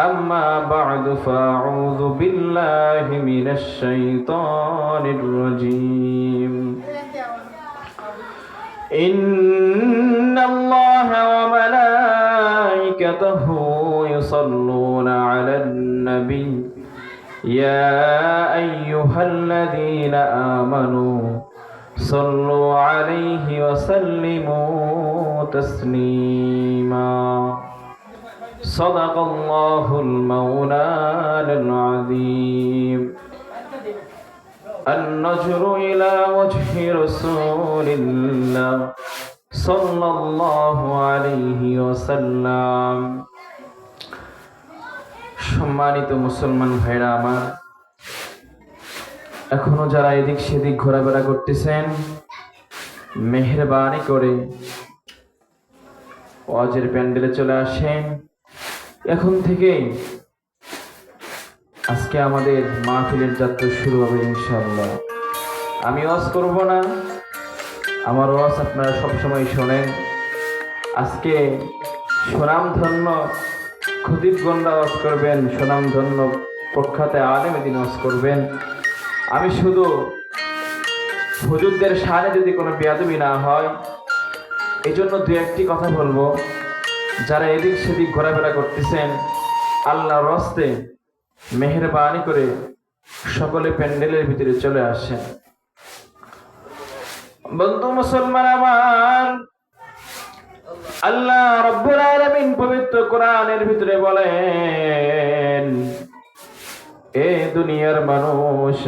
أما بعد فأعوذ بالله من الشيطان الرجيم. إن الله وملائكته يصلون على النبي. يا أيها الذين آمنوا صلوا عليه وسلموا تسليما. صدق الله المولان العظيم النجر إلى وجه رسول الله صلى الله عليه وسلم সম্মানিত মুসলমান ভাইরা আমার এখনো যারা এদিক সেদিক ঘোরাফেরা করতেছেন মেহরবানি করে ওয়াজের প্যান্ডেলে চলে আসেন এখন থেকেই আজকে আমাদের মাহফিলের যাত্রা শুরু হবে ইনশাআল্লাহ। আমি ওয়াজ করব না, আমার ওয়াজ আপনারা সবসময় শোনেন। আজকে সুনামধন্য খতিবগণরা ওয়াজ করবেন, সুনামধন্য প্রখ্যাতে আলেমে দিন ওয়াজ করবেন। আমি শুধু হুজুরদের সানে যদি কোনো বেয়াদবি না হয় এই জন্য দু একটি কথা বলব। যারা এদিক সেদিক ঘোরাফেরা করতেছেন, আল্লাহর রস্তে মেহরবানি করে সকলে প্যান্ডেলের ভিতরে চলে আসেন। বন্ধু মুসলমান আমার, আল্লাহ রব্বুল আলামিন পবিত্র কোরআনের ভিতরে বলেন, এ দুনিয়ার মানুষ,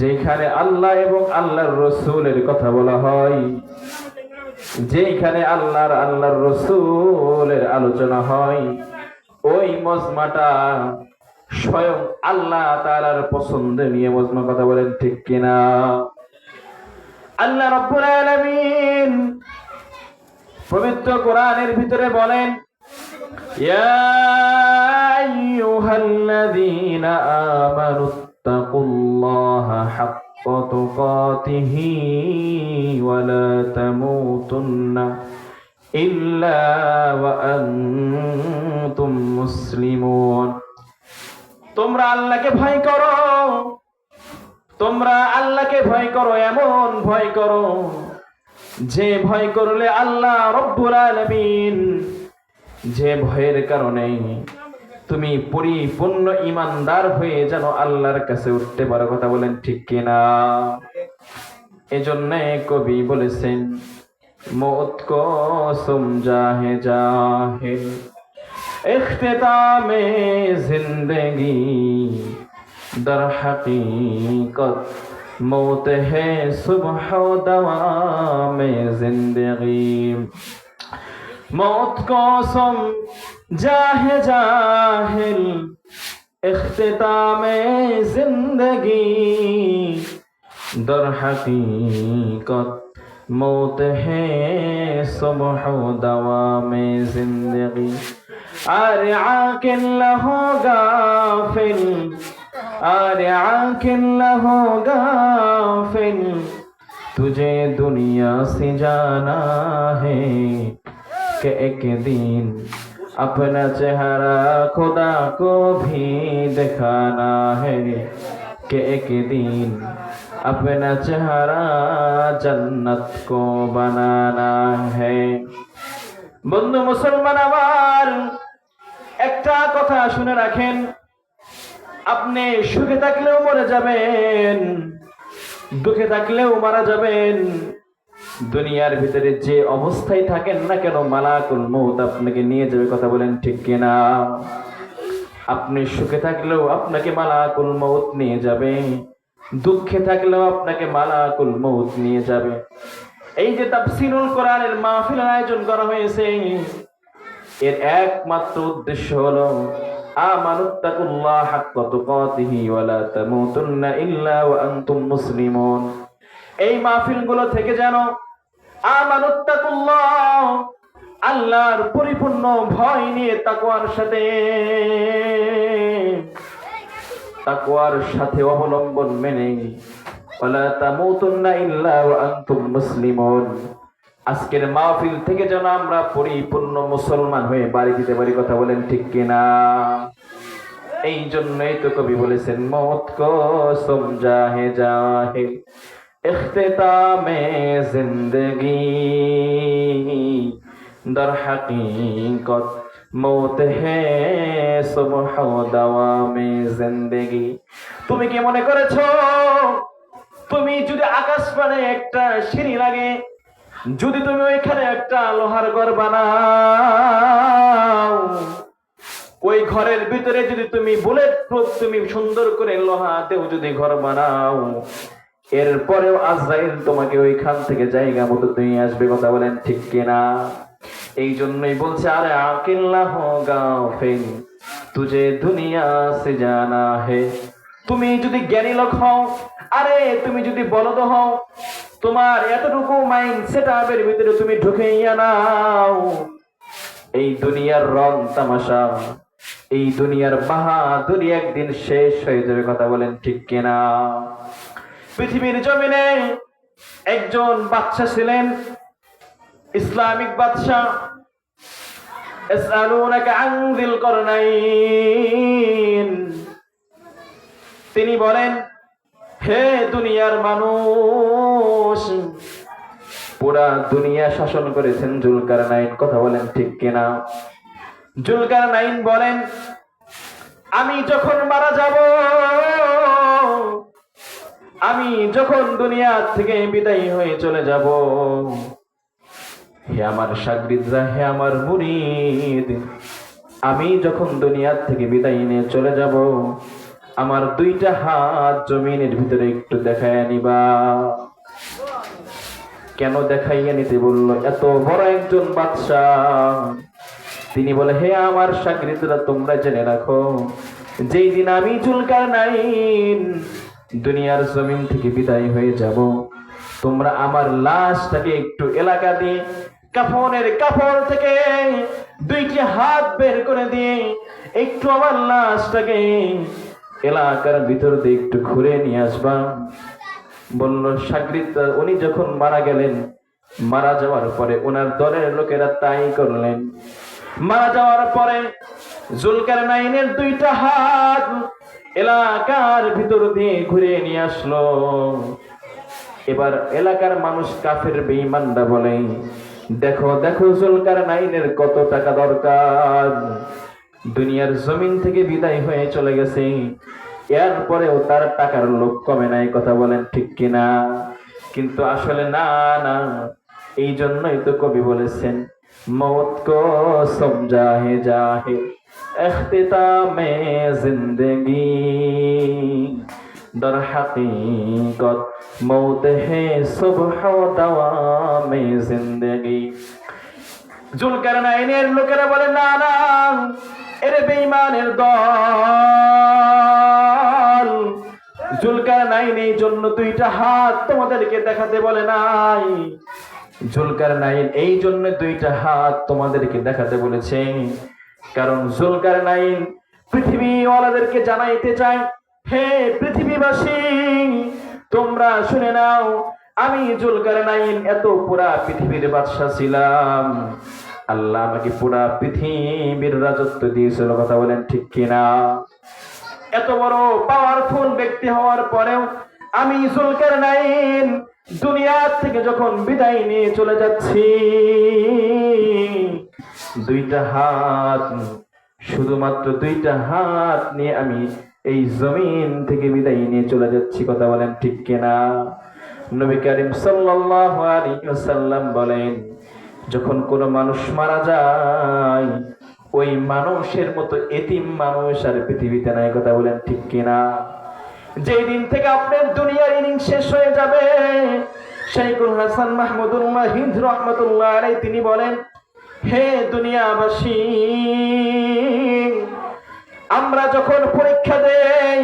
যেখানে আল্লাহ এবং আল্লাহর রসুলের কথা বলা হয় যেখানে আল্লাহর আল্লাহর রসুলের আলোচনা হয়, ওই মজমাটা স্বয়ং আল্লাহ তাআলার পছন্দ নিয়ে মজমা কথা বলেন, ঠিক কিনা? আল্লাহ রব্বুল আলামিন পবিত্র কোরআনের ভিতরে বলেন, ইয়া আইয়ুহাল্লাযীনা আমানু, তাকুল্লাহা হাক্কা লা তামুতুন্না ইল্লা ওয়া আনতুম মুসলিমুন তোমরা আল্লাহকে ভয় করো। তোমরা আল্লাহকে ভয় করো, এমন ভয় করো যে ভয় করলে আল্লাহ রব্বুল আলামিন যে ভয়ের কারণে তুমি পরিপূর্ণ ইমানদার হয়ে যেন আল্লাহর কাছে উঠতে পারো কথা বলেন ঠিক কিনা? এজন্য কবি বলেছেন, মত কসম জাহে জাহে اختتامে জিন্দগি در حقیقت موت ہے صبح و دوام زندگی موت কসম জাহে জাহিল اختتام زندگی در حقیقت موت ہے صبح و دوام زندگی آر عاقل ہو غافل آر عاقل ہو غافل تجھے دنیا سے جانا ہے کہ ایک دن अपना चेहरा खुदा को भी दिखाना है कि एक दिन अपना चेहरा जन्नत को बनाना है বন্ধু মুসলমান আমার একটা কথা শুনে রাখেন আপনি সুখে থাকলেও মরে যাবেন দুঃখে থাকলেও মারা যাবেন দুনিয়ার ভিতরে যে অবস্থায় থাকেন না কেন, মালাকুল মৌত আপনাকে নিয়ে যাবে কথা বলেন ঠিক কিনা? আপনি সুখে থাকলেও আপনাকে মালাকুল মৌত নিয়ে যাবে। দুঃখে থাকলেও আপনাকে মালাকুল মৌত নিয়ে যাবে। এই যে তাফসিরুল কোরআনের মাহফিলের আয়োজন করা হয়েছে, এর একমাত্র উদ্দেশ্য হলো, আমানুত্তাকুল্লাহ হাক্কা তুকাতিহি ওয়ালা তামুতুন্না ইল্লা ওয়া আনতুম মুসলিমুন। এই মাহফিলগুলো থেকে যেন আল্লাহর পরিপূর্ণ ভয় নিয়ে তাকওয়ার সাথে তাকওয়ার সাথে অবলম্বন মেনে। আজকের মাহফিল থেকে যেন আমরা পরিপূর্ণ মুসলমান হয়ে বাড়ি দিতে পারি, কথা বলেন ঠিক কিনা? এই জন্যই তো কবি বলেছেন, মত কো সমঝা হে জাহে ইখতিতামে জিন্দগি। দর হাকিকত মৌত হে সুবহ দাওয়ামে জিন্দগি। তুমি কি মনে করেছ? তুমি যদি আকাশ পানে একটা সিঁড়ি লাগে, যদি তুমি ওইখানে একটা লোহার ঘর বানাও, ওই ঘরের ভিতরে যদি তুমি বুলেট প্রুফ তুমি সুন্দর করে লোহা দেও যদি ঘর বানাও এরপরেও আজরাইল তোমাকে ওইখান থেকে জায়গা মতো তুমি আসবে, কথা বলেন ঠিক কিনা? এই জন্যই বলছে, আরে আকিল্লা হো গাফিল তুঝে দুনিয়া সে জানা হে। তুমি যদি জ্ঞানী লোক হও, আরে তুমি যদি বলদ হও, তোমার এতটুকু মাইন্ড সেট আপের ভিতরে তুমি ঢুকেইয়া নাও। এই দুনিয়ার রং তামাশা, এই দুনিয়ার বাহাদুরি একদিন শেষ হয়ে যাবে, কথা বলেন ঠিক কিনা? পৃথিবীর জমিনে একজন বাচ্চা ছিলেন, ইসলামিক বাদশাহ। তিনি বলেন, হে দুনিয়ার মানুষ, পুরা দুনিয়া শাসন করেছেন জুলকার নাইন কথা বলেন ঠিক কিনা? জুলকার নাইন বলেন, আমি যখন মারা যাব আমি যখন দুনিয়া থেকে বিদায়ী হয়ে চলে যাব, হে আমার সাগরিদরা, হে আমার মুরিদ, আমি যখন দুনিয়ার থেকে বিদায় নিয়ে চলে যাব, আমার দুইটা হাত জমিনের ভিতরে একটু দেখায় নিবা। কেন দেখাইয়া নিতে বলল? এত বড় একজন বাদশাহ। তিনি বলে, হে আমার সাকরিতরা তোমরা জেনে রাখো, যেই দিন আমি চুলকার নাইন দুনিয়ার জমিন থেকে বিদায় হয়ে যাব। তোমরা আমার লাশটাকে একটু এলাকা দিয়ে, কাফনের কাপড় থেকে দুইটি হাত বের করে দিয়ে একটু আমার লাশটাকে এলাকার ভিতর দিয়ে একটু ঘুরে নিয়ে আসবা। বলল সাকরিত উনি যখন মারা গেলেন, মারা যাওয়ার পরে ওনার দলের লোকেরা তাই করলেন। মারা যাওয়ার পরে জুলকার নাইনের দুইটা হাত এলাকার ভিতর দিয়ে ঘুরে নিয়ে আসলো। এবার এলাকার মানুষ কাফের বেঈমানরা বলে, দেখো দেখো জুলকার নাইনের কত টাকা দরকার। দুনিয়ার জমিন থেকে বিদায় হয়ে চলে গেছে। এরপরেও তার টাকার লোক কমে নাই। কথা বলেন ঠিক কিনা? কিন্তু আসলে না না। এই জন্যই তো কবি বলেছেন মৌত কো সমঝা হে জাহে। এখতিতামে জিন্দগি। দর হাকিকত মৌত হে সুবহ দাওয়ামে জিন্দগি। জুলকার নাইনের লোকেরা বলে, না না, এর বেঈমানের দল। জুলকার নাইন এই জন্য দুইটা হাত তোমাদেরকে দেখাতে বলে নাই। জুলকার নাইন এই জন্য দুইটা হাত তোমাদেরকে দেখাতে বলেছে। কারণ জুলকার নাইন পৃথিবীওয়ালাদেরকে জানাইতে চাই হে পৃথিবীবাসী, তোমরা শুনে নাও, আমি জুলকার নাইন এত পুরা পৃথিবীর বাদশা ছিলাম। আল্লাহ আমাকে পুরা পৃথিবীর রাজত্ব দিয়েছিল, কথা বলেন ঠিক কিনা? এত বড় পাওয়ারফুল ব্যক্তি হওয়ার পরেও আমি জুলকার নাইন দুনিয়া থেকে যখন বিদায় নিয়ে চলে যাচ্ছি দুইটা হাত শুধুমাত্র দুইটা হাত নিয়ে আমি এই জমিন থেকে বিদায় নিয়ে চলে যাচ্ছি, কথা বলেন ঠিক কিনা? নবী করিম সাল্লাল্লাহু আলাইহি ওয়াসাল্লাম বলেন, যখন কোনো মানুষ মারা যায়, ওই মানুষের মতো এতিম মানুষ আর পৃথিবীতে নাই, কথা বলেন ঠিক কিনা? যেই দিন থেকে আপনার দুনিয়ার ইনিং শেষ হয়ে যাবে, শাইখুল হাসান মাহমুদুল্লাহ হিন্দ রহমতুল্লাহ আলাই তিনি বলেন হে দুনিয়াবাসী, আমরা যখন পরীক্ষা দেই,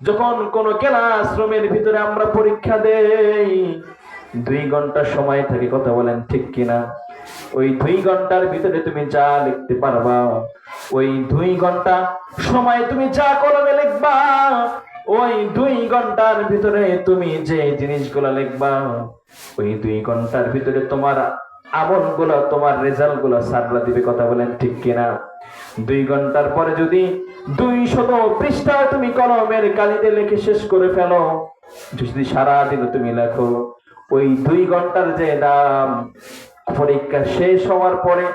যখন কোন ক্লাসরুমের ভিতরে আমরা পরীক্ষা দেই, দুই ঘণ্টা সময় থাকে কথা বলেন ঠিক কিনা? ওই দুই ঘণ্টার ভিতরে তুমি যা লিখতে পারবা, ওই দুই ঘণ্টা সময় তুমি যা কলমে লিখবা, ওই দুই ঘণ্টার ভিতরে তুমি যে জিনিসগুলো লিখবা, ওই দুই ঘণ্টার ভিতরে তোমার আমলগুলো তোমার রেজাল্টগুলো সারলা দিবে কথা বলেন ঠিক কিনা? দুই ঘণ্টার পরে যদি দুই শত পৃষ্ঠা তুমি কলমের কালিতে লিখে শেষ করে ফেলো, যদি সারা দিন তুমি লেখো, ওই দুই ঘণ্টার যে দাম, পরীক্ষা শেষ হওয়ার পরে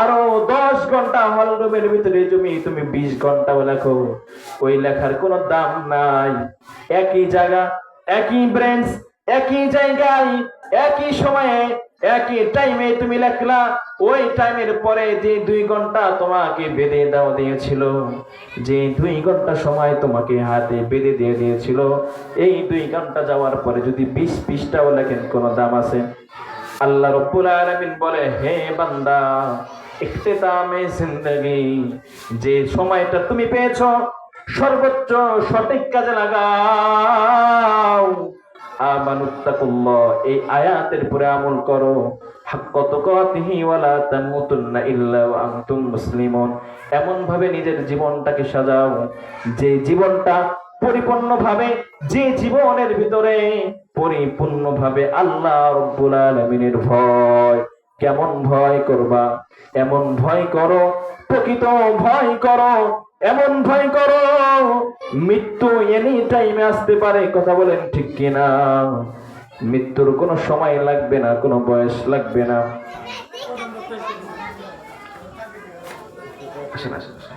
আরও দশ ঘণ্টা হল রুমের ভিতরে তুমি তুমি বিশ ঘণ্টা লেখো। ওই লেখার কোনো দাম নাই। একই জায়গা, একই ব্রেঞ্চ একই জায়গায়, একই সময়ে, একই টাইমে তুমি লেখলা, ওই টাইমের পরে যে দুই ঘণ্টা তোমাকে বেঁধে দেওয়া দিয়েছিল, যে দুই ঘণ্টা সময় তোমাকে হাতে বেঁধে দিয়ে দিয়েছিল, এই দুই ঘণ্টা যাওয়ার পরে যদি বিশ পিসটাও লেখেন, কোনো দাম আছে? আল্লাহ রব্বুল আলামিন বলে, হে বান্দা, ইখতিতামে জিন্দেগি, যে সময়টা তুমি পেয়েছ, সর্বোচ্চ সঠিক কাজে লাগাও। এই আয়াতের পরে আমল করো। এমন ভাবে নিজের জীবনটাকে সাজাও। যে জীবনটা পরিপূর্ণভাবে, যে জীবনের ভিতরে পরিপূর্ণভাবে আল্লাহ রব্বুল আলামিনের ভয়। কেমন ভয় করবা? এমন ভয় করো, প্রকৃত ভয় করো এমন ভয় করো, মৃত্যু এনি টাইমে আসতে পারে, কথা বলেন ঠিক কিনা? মৃত্যুর কোনো সময় লাগবে না, কোনো বয়স লাগবে না। আসেন আসেন আসেন।